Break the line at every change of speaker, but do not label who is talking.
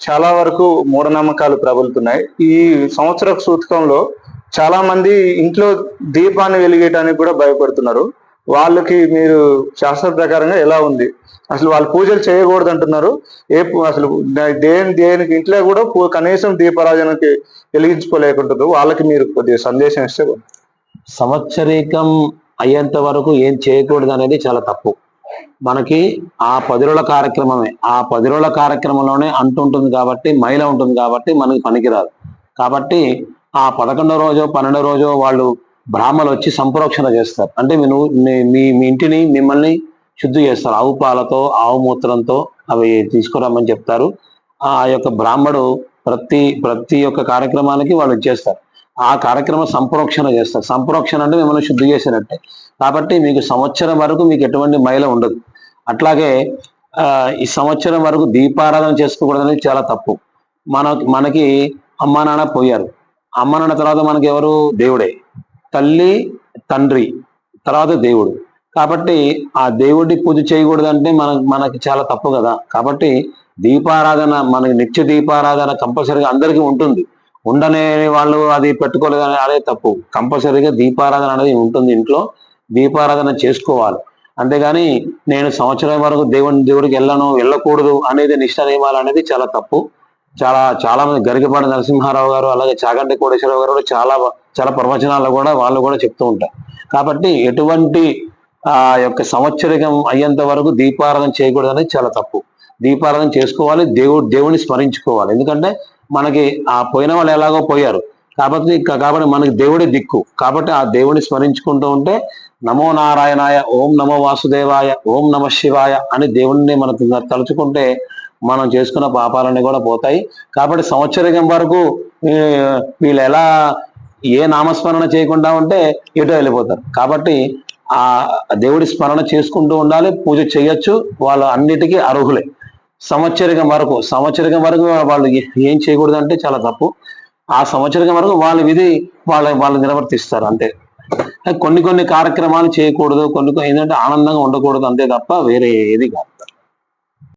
చాలా వరకు మూఢనమ్మకాలు ప్రబలుతున్నాయి. ఈ సంవత్సర సూతకంలో చాలా మంది ఇంట్లో దీపాన్ని వెలిగేయడానికి కూడా భయపడుతున్నారు. వాళ్ళకి మీరు శాస్త్ర ప్రకారంగా ఎలా ఉంది? అసలు వాళ్ళు పూజలు చేయకూడదు అంటున్నారు. ఏ అసలు దేని దేనికి ఇంట్లో కూడా కనీసం దీపారాజనకి వెలిగించుకోలేకుంటుంది వాళ్ళకి మీరు కొద్దిగా సందేశం ఇస్తే
సంవత్సరీకం అయ్యేంత వరకు ఏం చేయకూడదు అనేది చాలా తప్పు. మనకి ఆ పది రోజుల కార్యక్రమమే. ఆ పది రోజుల కార్యక్రమంలోనే అంటుంటుంది కాబట్టి మైల ఉంటుంది కాబట్టి మనకి పనికిరాదు. కాబట్టి ఆ పదకొండో రోజు పన్నెండో రోజు వాళ్ళు బ్రాహ్మలు వచ్చి సంప్రోక్షణ చేస్తారు. అంటే మీరు మీ- మీ మీ ఇంటిని మిమ్మల్ని శుద్ధి చేస్తారు. ఆవు పాలతో ఆవు మూత్రంతో అవి తీసుకురామని చెప్తారు. ఆ యొక్క బ్రాహ్మడు ప్రతి ప్రతి ఒక్క కార్యక్రమానికి వాళ్ళు ఇచ్చేస్తారు ఆ కార్యక్రమం సంప్రోక్షణ చేస్తారు. సంప్రోక్షణ అంటే మిమ్మల్ని శుద్ధి చేసినట్టే కాబట్టి మీకు సంవత్సరం వరకు మీకు ఎటువంటి మైల ఉండదు. అట్లాగే ఈ సంవత్సరం వరకు దీపారాధన చేసుకోకూడదు అనేది చాలా తప్పు. మన మనకి అమ్మా నాన్న పోయారు. అమ్మ నాన్న తర్వాత మనకి ఎవరు? దేవుడే. తల్లి తండ్రి తర్వాత దేవుడు. కాబట్టి ఆ దేవుడి పూజ చేయకూడదు అంటే మన మనకి చాలా తప్పు కదా. కాబట్టి దీపారాధన మనకి నిత్య దీపారాధన కంపల్సరీగా అందరికీ ఉంటుంది. ఉండనే వాళ్ళు అది పెట్టుకోలేదు అని అదే తప్పు. కంపల్సరీగా దీపారాధన అనేది ఉంటుంది ఇంట్లో. దీపారాధన చేసుకోవాలి. అంతేగాని నేను సంవత్సరం వరకు దేవుని దేవుడికి వెళ్ళను వెళ్ళకూడదు అనేది నిష్ట నియమాలు అనేది చాలా తప్పు. చాలా చాలా మంది గరికపాటి నరసింహారావు గారు అలాగే చాగంటి కోటేశ్వరరావు గారు కూడా చాలా చాలా ప్రవచనాలు కూడా వాళ్ళు కూడా చెప్తూ ఉంటారు. కాబట్టి ఎటువంటి ఆ యొక్క సంవత్సరికం అయ్యేంత వరకు దీపారాధన చేయకూడదు అనేది చాలా తప్పు. దీపారాధన చేసుకోవాలి దేవుడు దేవుని స్మరించుకోవాలి. ఎందుకంటే మనకి ఆ పోయిన వాళ్ళు ఎలాగో పోయారు. కాబట్టి కాబట్టి మనకి దేవుడి దిక్కు. కాబట్టి ఆ దేవుని స్మరించుకుంటూ ఉంటే నమో నారాయణాయ ఓం నమో వాసుదేవాయ ఓం నమ శివాయ అని దేవుడిని మనకు తలుచుకుంటే మనం చేసుకున్న పాపాలన్నీ కూడా పోతాయి. కాబట్టి సంవత్సరం వరకు వీళ్ళు ఎలా ఏ నామస్మరణ చేయకుండా ఉంటే ఎటో వెళ్ళిపోతారు. కాబట్టి ఆ దేవుడి స్మరణ చేసుకుంటూ ఉండాలి పూజ చేయొచ్చు. వాళ్ళు అన్నిటికీ అర్హులే. సంవత్సరం వరకు సంవత్సరం వరకు వాళ్ళు ఏం చేయకూడదు అంటే చాలా తప్పు. ఆ సంవత్సరం వరకు వాళ్ళ విధి వాళ్ళ వాళ్ళు నిర్వర్తిస్తారు అంతే. కొన్ని కొన్ని కార్యక్రమాలు చేయకూడదు కొన్ని కొన్ని ఏంటంటే ఆనందంగా ఉండకూడదు అంతే తప్ప వేరే ఏది కాదు.